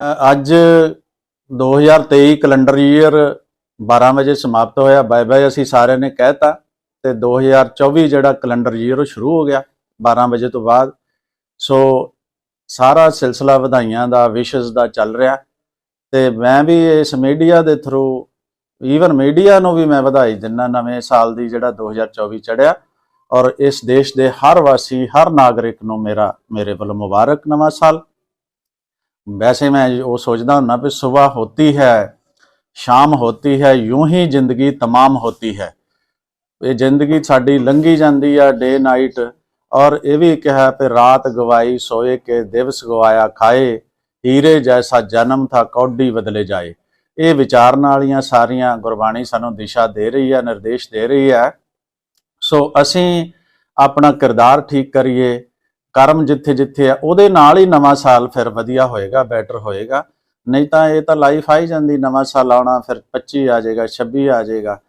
ਅ, ਅੱਜ 2023 calendar year 12 ਵਜੇ ਸਮਾਪਤ ਹੋਇਆ। ਬਾਏ ਬਾਏ ਅਸੀਂ ਸਾਰਿਆਂ ਨੇ ਕਹਿਤਾ ਤੇ 2024 ਜਿਹੜਾ ਕੈਲੰਡਰ ਈਅਰ ਉਹ ਸ਼ੁਰੂ ਹੋ ਗਿਆ 12 ਵਜੇ ਤੋਂ ਬਾਅਦ। ਸੋ ਸਾਰਾ ਸਿਲਸਿਲਾ ਵਧਾਈਆਂ ਦਾ ਵਿਸ਼ੇਸ ਦਾ ਚੱਲ ਰਿਹਾ। ਤੇ ਮੈਂ ਵੀ ਇਸ ਮੀਡੀਆ ਦੇ ਥਰੂ ਈਵਨ ਮੀਡੀਆ ਨੂੰ ਵੀ ਮੈਂ ਵਧਾਈ ਦਿੰਦਾ ਨਵੇਂ ਸਾਲ ਦੀ ਜਿਹੜਾ 2024 ਚੜਿਆ। ਔਰ ਇਸ ਦੇਸ਼ ਦੇ ਹਰ ਵਾਸੀ ਹਰ ਨਾਗਰਿਕ ਨੂੰ ਮੇਰਾ ਮੇਰੇ ਵੱਲੋਂ ਮੁਬਾਰਕ ਨਵਾਂ ਸਾਲ। वैसे मैं वो सोचता हूं ना भी सुबह होती है शाम होती है यूं ही ਜ਼ਿੰਦਗੀ तमाम होती है ਇਹ ਜ਼ਿੰਦਗੀ ਸਾਡੀ ਲੰਘੀ ਜਾਂਦੀ ਆ ਡੇ ਨਾਈਟ ਔਰ ਇਹ ਵੀ ਕਿਹਾ ਕਿ ਰਾਤ ਗਵਾਈ ਸੋਏ ਕੇ ਦਿਵਸ ਗਵਾਇਆ ਖਾਏ ਹੀਰੇ ਜੈਸਾ ਜਨਮ ਥਾ ਕੌਡੀ ਬਦਲੇ ਜਾਏ ਇਹ ਵਿਚਾਰਨ ਵਾਲੀਆਂ ਸਾਰੀਆਂ ਗੁਰਬਾਣੀ ਸਾਨੂੰ ਦਿਸ਼ਾ ਦੇ ਰਹੀ ਹੈ ਨਿਰਦੇਸ਼ ਦੇ ਰਹੀ ਹੈ ਸੋ ਅਸੀਂ ਆਪਣਾ ਕਿਰਦਾਰ ਠੀਕ ਕਰੀਏ ਕਰਮ ਜਿੱਥੇ ਜਿੱਥੇ ਆ, ਉਹਦੇ ਨਾਲ ਹੀ ਨਵਾਂ ਸਾਲ ਫਿਰ ਵਧੀਆ ਹੋਏਗਾ ਬੈਟਰ ਹੋਏਗਾ। ਨਹੀਂ ਤਾਂ ਇਹ ਤਾਂ ਲਾਈਫ ਆਈ ਜਾਂਦੀ, ਨਵਾਂ ਸਾਲ ਆਉਣਾ ਫਿਰ 25 ਆ ਜਾਏਗਾ 26 ਆ ਜਾਏਗਾ।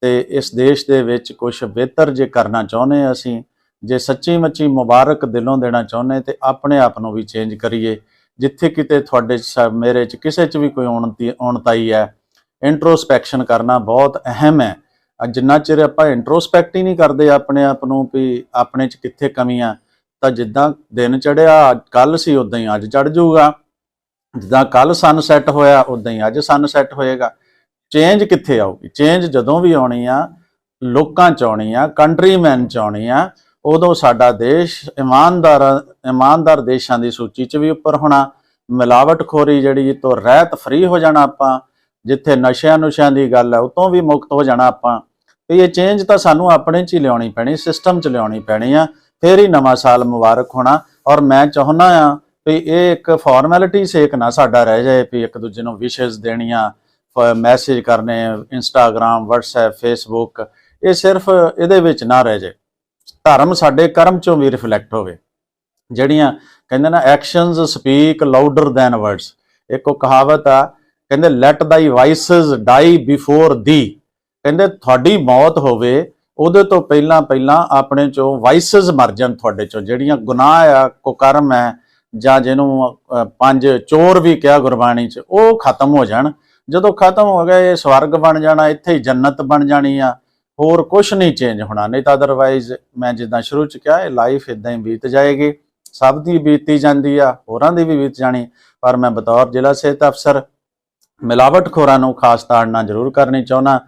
ਤੇ ਇਸ ਦੇਸ਼ ਦੇ ਵਿੱਚ ਕੁਝ ਬਿਹਤਰ ਜੇ ਕਰਨਾ ਚਾਹੁੰਦੇ ਅਸੀਂ, ਜੇ ਸੱਚੀ ਮੱਚੀ ਮੁਬਾਰਕ ਦਿਲੋਂ ਦੇਣਾ ਚਾਹੁੰਦੇ ਤੇ ਆਪਣੇ ਆਪ ਨੂੰ ਵੀ ਚੇਂਜ ਕਰੀਏ। ਜਿੱਥੇ ਕਿਤੇ ਤੁਹਾਡੇ ਚ, ਮੇਰੇ ਚ ਕਿਸੇ ਚ ਵੀ ਕੋਈ ਉਣਤੀ ਉਣਤਾਈ ਹੈ ਇੰਟਰੋਸਪੈਕਸ਼ਨ ਕਰਨਾ ਬਹੁਤ ਅਹਿਮ ਹੈ। ਜਿੰਨਾ ਚਿਰ ਆਪਾਂ ਇੰਟਰੋਸਪੈਕਟ ਹੀ ਨਹੀਂ ਕਰਦੇ ਆਪਣੇ ਆਪ ਨੂੰ ਵੀ ਆਪਣੇ ਚ ਕਿੱਥੇ ਕਮੀਆਂ ਤਾਂ ਜਿੱਦਾਂ ਦਿਨ ਚੜਿਆ ਕੱਲ ਸੀ ਉਦਾਂ ਹੀ ਅੱਜ ਚੜ ਜਾਊਗਾ। ਜਿੱਦਾਂ ਕੱਲ ਸਨਸੈਟ ਹੋਇਆ ਉਦਾਂ ਹੀ ਅੱਜ ਸਨਸੈਟ ਹੋਏਗਾ। ਚੇਂਜ ਕਿੱਥੇ ਆਊਗੀ? ਚੇਂਜ ਜਦੋਂ ਵੀ ਆਉਣੀ ਆ, ਲੋਕਾਂ ਚ ਆਉਣੀ ਆ ਕੰਟਰੀਮੈਨ ਚ ਆਉਣੀ ਆ, ਉਦੋਂ ਸਾਡਾ ਦੇਸ਼ ਇਮਾਨਦਾਰ ਇਮਾਨਦਾਰ ਦੇਸ਼ਾਂ ਦੀ ਸੂਚੀ 'ਚ ਵੀ ਉੱਪਰ ਹੋਣਾ। ਮਿਲਾਵਟਖੋਰੀ ਜਿਹੜੀ ਤੋਂ ਰਹਿਤ ਫਰੀ ਹੋ ਜਾਣਾ ਆਪਾਂ, ਜਿੱਥੇ ਨਸ਼ਿਆਂ ਨੁਸ਼ਿਆਂ ਦੀ ਗੱਲ ਹੈ ਉਤੋਂ ਵੀ ਮੁਕਤ ਹੋ ਜਾਣਾ ਆਪਾਂ। ਵੀ ਇਹ ਚੇਂਜ ਤਾਂ ਸਾਨੂੰ ਆਪਣੇ 'ਚ ਹੀ ਲਿਆਉਣੀ ਪੈਣੀ ਸਿਸਟਮ 'ਚ ਲਿਆਉਣੀ ਪੈਣੀ ਆ। ਫੇਰ ਹੀ ਨਵਾਂ ਸਾਲ ਮੁਬਾਰਕ ਹੋਣਾ। ਔਰ ਮੈਂ ਚਾਹੁੰਦਾ ਆ ਵੀ ਇਹ ਇੱਕ ਫਾਰਮੈਲਿਟੀ ਸੇਕ ਨਾ ਸਾਡਾ ਰਹਿ ਜਾਏ, ਵੀ ਇੱਕ ਦੂਜੇ ਨੂੰ ਵਿਸ਼ੇਸ ਦੇਣੀਆਂ ਮੈਸੇਜ ਕਰਨੇ ਇੰਸਟਾਗ੍ਰam WhatsApp, Facebook, ਇਹ ਸਿਰਫ ਇਹਦੇ ਵਿੱਚ ਨਾ ਰਹਿ ਜਾਏ। ਧਰਮ ਸਾਡੇ ਕਰਮ ਚੋਂ ਵੀ ਰਿਫਲੈਕਟ ਹੋਵੇ। ਜਿਹੜੀਆਂ ਕਹਿੰਦੇ ਨਾ actions speak louder than words ਇੱਕ ਉਹ ਕਹਾਵਤ ਆ, ਕਹਿੰਦੇ let thy voices die before thee ਕਹਿੰਦੇ, ਤੁਹਾਡੀ ਮੌਤ ਹੋਵੇ ਉਹਦੇ ਤੋਂ ਪਹਿਲਾਂ ਪਹਿਲਾਂ ਆਪਣੇ ਚੋਂ ਵਾਇਸਸ ਮਰ ਜਾਣ ਤੁਹਾਡੇ ਚੋਂ, ਜਿਹੜੀਆਂ ਗੁਨਾਹ ਆ, ਕੁਕਰਮ ਹੈ, ਜਾਂ ਜਿਹਨੂੰ ਪੰਜ ਚੋਰ ਵੀ ਕਿਹਾ ਗੁਰਬਾਣੀ 'ਚ, ਉਹ ਖਤਮ ਹੋ ਜਾਣ। ਜਦੋਂ ਖਤਮ ਹੋ ਗਏ ਇਹ ਸਵਰਗ ਬਣ ਜਾਣਾ, ਇੱਥੇ ਹੀ ਜੰਨਤ ਬਣ ਜਾਣੀ ਆ। ਹੋਰ ਕੁਝ ਨਹੀਂ ਚੇਂਜ ਹੋਣਾ, ਨਹੀਂ ਤਾਂ ਅਦਰਵਾਈਜ਼ ਮੈਂ ਜਿੱਦਾਂ ਸ਼ੁਰੂ ਚ ਕਿਹਾ, ਇਹ ਲਾਈਫ ਇਦਾਂ ਹੀ ਬੀਤ ਜਾਏਗੀ। ਸਭ ਦੀ ਬੀਤੀ ਜਾਂਦੀ ਆ, ਹੋਰਾਂ ਦੀ ਵੀ ਬੀਤ ਜਾਣੀ, ਪਰ ਮੈਂ ਬਤੌਰ ਜ਼ਿਲ੍ਹਾ ਸਿਹਤ ਅਫਸਰ ਮਿਲਾਵਟ ਖੋਰਾਂ ਨੂੰ ਖਾਸ ਤਾੜਨਾ ਜ਼ਰੂਰ ਕਰਨੀ ਚਾਹੁੰਦਾ।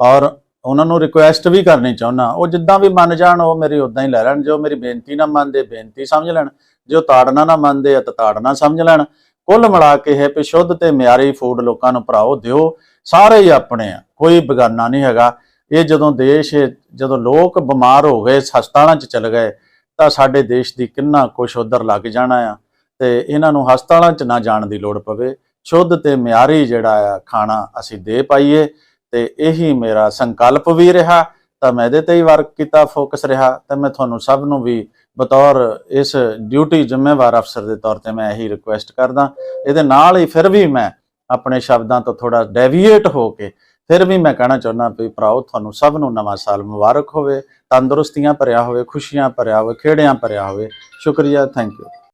ਔਰ ਉਹਨਾਂ ਨੂੰ ਰਿਕੁਐਸਟ ਵੀ ਕਰਨੀ ਚਾਹੁੰਦਾ। ਉਹ ਜਿੱਦਾਂ ਵੀ ਮੰਨ ਜਾਣ, ਉਹ ਮੇਰੀ ਉਦਾਂ ਹੀ ਲੈ ਲੈਣ, ਜੋ ਮੇਰੀ ਬੇਨਤੀ ਨਾ ਮੰਨਦੇ, ਬੇਨਤੀ ਸਮਝ ਲੈਣ। ਜੋ ਤਾੜਨਾ ਨਾ ਮੰਨਦੇ ਆ ਤਾਂ ਤਾੜਨਾ ਸਮਝ ਲੈਣ। ਕੁੱਲ ਮਿਲਾ ਕੇ ਇਹ ਵੀ ਸ਼ੁੱਧ ਤੇ ਮਿਆਰੀ ਫੂਡ ਲੋਕਾਂ ਨੂੰ ਭਰਾਓ, ਦਿਓ। ਸਾਰੇ ਹੀ ਆਪਣੇ ਆ, ਕੋਈ ਬਗਾਨਾ ਨਹੀਂ ਹੈਗਾ। ਇਹ ਜਦੋਂ ਦੇਸ਼ ਜਦੋਂ ਲੋਕ ਬਿਮਾਰ ਹੋ ਗਏ, ਹਸਪਤਾਲਾਂ 'ਚ ਚਲੇ ਗਏ, ਤਾਂ ਸਾਡੇ ਦੇਸ਼ ਦੀ ਕਿੰਨਾ ਕੁਛ ਉਧਰ ਲੱਗ ਜਾਣਾ ਆ। ਤੇ ਇਹਨਾਂ ਨੂੰ ਹਸਪਤਾਲਾਂ 'ਚ ਨਾ ਜਾਣ ਦੀ ਲੋੜ ਪਵੇ। ਸ਼ੁੱਧ ਤੇ ਮਿਆਰੀ ਜਿਹੜਾ ਆ, ਖਾਣਾ ਅਸੀਂ ਦੇ ਪਾਈਏ। ਤੇ ਇਹੀ ਮੇਰਾ ਸੰਕਲਪ ਵੀ ਰਿਹਾ, ਤਾਂ ਮੈਂ ਇਹਦੇ ਤੇ ਹੀ ਵਰਕ ਕੀਤਾ ਫੋਕਸ ਰਿਹਾ, ਤਾਂ ਮੈਂ ਤੁਹਾਨੂੰ ਸਭ ਨੂੰ ਵੀ ਬਤੌਰ ਇਸ ਡਿਊਟੀ ਜ਼ਿੰਮੇਵਾਰ ਅਫਸਰ ਦੇ ਤੌਰ ਤੇ ਮੈਂ ਇਹੀ ਰਿਕੁਐਸਟ ਕਰਦਾ। ਇਹਦੇ ਨਾਲ ਹੀ ਫਿਰ ਵੀ ਮੈਂ ਆਪਣੇ ਸ਼ਬਦਾਂ ਤੋਂ ਥੋੜਾ ਡੈਵੀਏਟ ਹੋ ਕੇ ਫਿਰ ਵੀ ਮੈਂ ਕਹਿਣਾ ਚਾਹੁੰਦਾ ਵੀ ਭਰਾਓ, ਤੁਹਾਨੂੰ ਸਭ ਨੂੰ ਨਵਾਂ ਸਾਲ ਮੁਬਾਰਕ ਹੋਵੇ, ਤੰਦਰੁਸਤੀਆਂ ਭਰਿਆ ਹੋਵੇ, ਖੁਸ਼ੀਆਂ ਭਰਿਆ ਹੋਵੇ, ਖੇੜਿਆਂ ਭਰਿਆ ਹੋਵੇ। ਸ਼ੁਕਰੀਆ ਥੈਂਕ ਯੂ